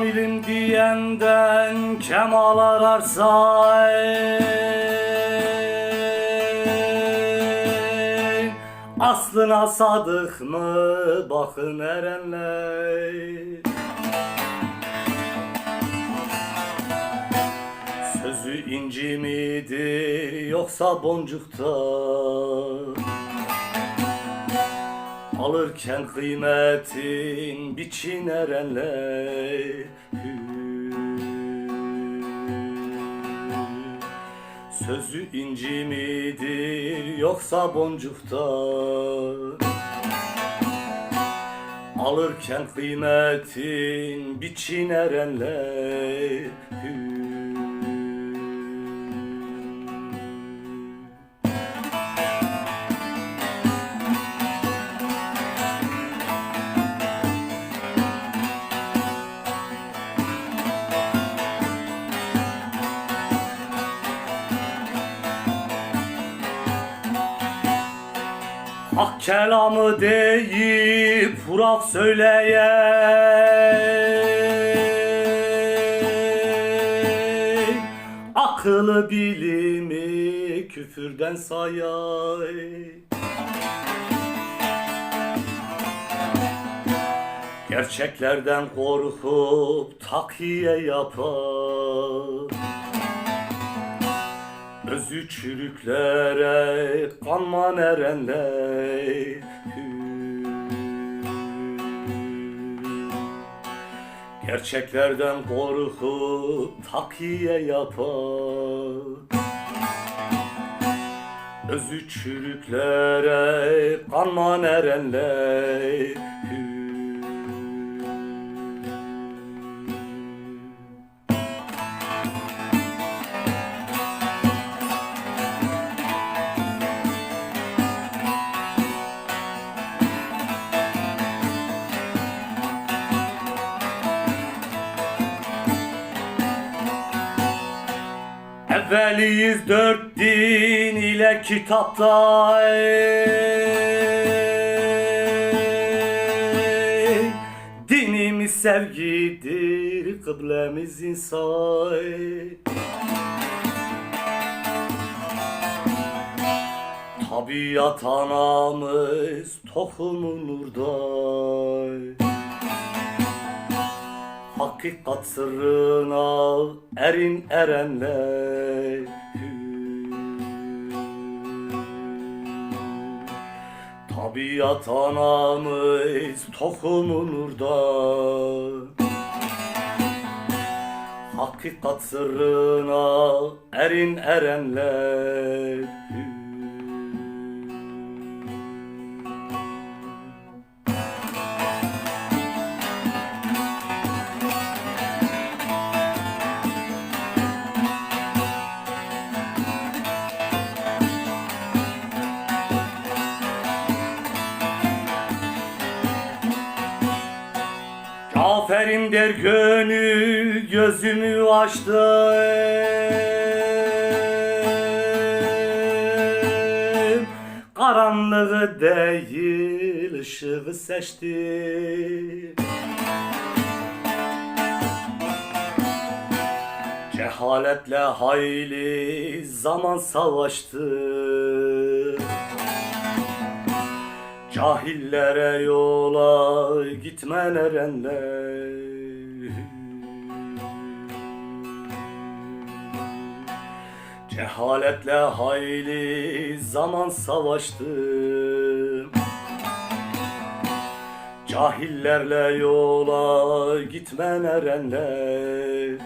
Kamilim diyenden kemal ararsa Aslına sadık mı? Bakın erenler. Sözü inci midir yoksa boncukta Alırken kıymetin biçin erenler Sözü inci midir yoksa boncukta? Alırken kıymetin biçin erenler Hak kelamı deyip huraf söyleyen Akıllı bilimi küfürden sayay. Gerçeklerden korkup takiye yapar Özü çürüklere kanman erenler. Gerçeklerden korkup takiye yapar. Özü çürüklere kanman erenler Evveliyiz dört din ile kitapta ey. Dinimiz sevgidir, kıblemiz insan Tabiat anamız tohumu nurda Hakikat sırrına erin erenler. Tabiat anamız tohumu nurda Hakikat sırrına erin erenler Aferin der gönül gözümü açtı. Karanlığı değil ışığı seçtim Cehaletle hayli zaman savaştı. Cahillere yola gitmen erenler Cehaletle hayli zaman savaştım. Cahillerle yola gitmen erenler